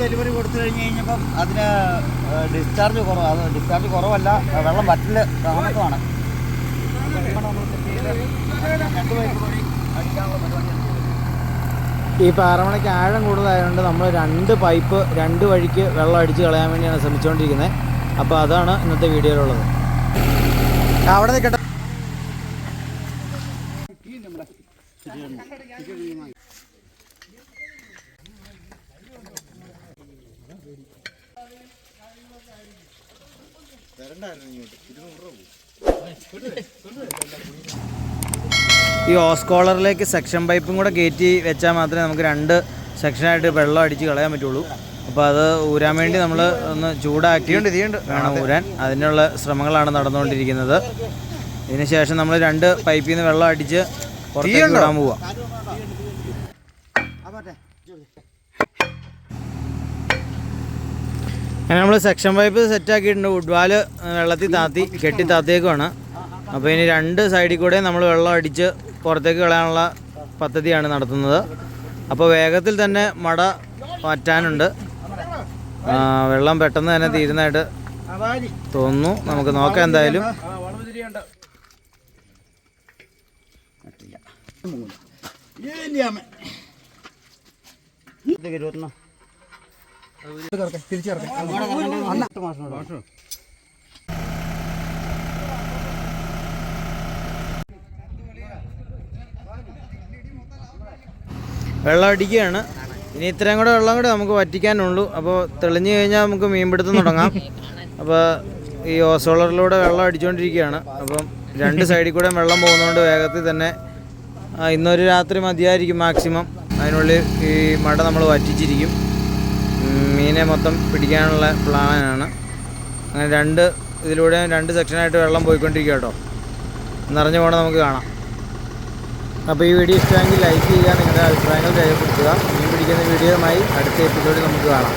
Delivery കൊടുത്തു കഴിഞ്ഞ് കഴിഞ്ഞപ്പം അതിന് ഡിസ്ചാർജ് കുറവ് അത് ഡിസ്ചാർജ് കുറവല്ല വെള്ളം വറ്റിൽ താമസമാണ്. ഈ പാറമണയ്ക്ക് ആഴം കൂടുതലായതുകൊണ്ട് നമ്മൾ രണ്ട് പൈപ്പ് രണ്ട് വഴിക്ക് വെള്ളം അടിച്ച് കളയാൻ വേണ്ടിയാണ് ശ്രമിച്ചുകൊണ്ടിരിക്കുന്നത് അപ്പോൾ അതാണ് ഇന്നത്തെ വീഡിയോയിലുള്ളത്. അവിടെ നിൽക്കട്ടെ ഈ ഓസ്കോളറിലേക്ക് സെക്ഷൻ പൈപ്പും കൂടെ കയറ്റി വെച്ചാൽ മാത്രമേ നമുക്ക് രണ്ട് സെക്ഷനായിട്ട് വെള്ളം അടിച്ച് കളയാൻ പറ്റുള്ളൂ. അപ്പോൾ അത് ഊരാൻ വേണ്ടി നമ്മൾ ഒന്ന് ചൂടാക്കി വേണം ഊരാൻ. അതിനുള്ള ശ്രമങ്ങളാണ് നടന്നുകൊണ്ടിരിക്കുന്നത്. ഇതിനുശേഷം നമ്മൾ രണ്ട് പൈപ്പിൽ നിന്ന് വെള്ളം അടിച്ച് പുറത്തേക്ക് വിടാൻ പോവാം. അങ്ങനെ നമ്മൾ സെക്ഷൻ പൈപ്പ് സെറ്റ് ആക്കിയിട്ടുണ്ട് വുഡ്വാൽ വെള്ളത്തിൽ താത്തി കെട്ടി താത്തേക്കുമാണ് അപ്പോൾ ഇനി രണ്ട് സൈഡിൽ കൂടെ നമ്മൾ വെള്ളം അടിച്ച് പുറത്തേക്ക് കളയാനുള്ള പദ്ധതിയാണ് നടത്തുന്നത്. അപ്പോൾ വേഗത്തിൽ തന്നെ മട മാറ്റാനുണ്ട്. വെള്ളം പെട്ടെന്ന് തന്നെ തീരുന്നതായിട്ട് തോന്നുന്നു. നമുക്ക് നോക്കാം എന്തായാലും. വെള്ളം അടിക്കുകയാണ്. ഇനി ഇത്രയും കൂടെ വെള്ളം കൂടെ നമുക്ക് വറ്റിക്കാനുള്ളൂ. അപ്പോൾ തെളിഞ്ഞു കഴിഞ്ഞാൽ നമുക്ക് മീൻപിടുത്തം തുടങ്ങാം. അപ്പോൾ ഈ ഓസോളറിലൂടെ വെള്ളം അടിച്ചുകൊണ്ടിരിക്കുകയാണ് അപ്പം രണ്ട് സൈഡിൽ കൂടെ വെള്ളം പോകുന്നതുകൊണ്ട് വേഗത്തിൽ തന്നെ ഇന്നൊരു രാത്രി മതിയായിരിക്കും മാക്സിമം. അതിനുള്ളിൽ ഈ മട നമ്മൾ വറ്റിച്ചിരിക്കും. മീനെ മൊത്തം പിടിക്കാനുള്ള പ്ലാനാണ്. അങ്ങനെ രണ്ട് ഇതിലൂടെ രണ്ട് സെക്ഷനായിട്ട് വെള്ളം പോയിക്കൊണ്ടിരിക്കുക കേട്ടോ. നിറഞ്ഞു പോകണം നമുക്ക് കാണാം. അപ്പോൾ ഈ വീഡിയോ ഇഷ്ടമെങ്കിൽ ലൈക്ക് ചെയ്യുക നിങ്ങളുടെ അഭിപ്രായങ്ങൾ രേഖപ്പെടുത്തുക. മീൻ പിടിക്കുന്ന വീഡിയോയുമായി അടുത്ത എപ്പിസോഡിൽ നമുക്ക് കാണാം.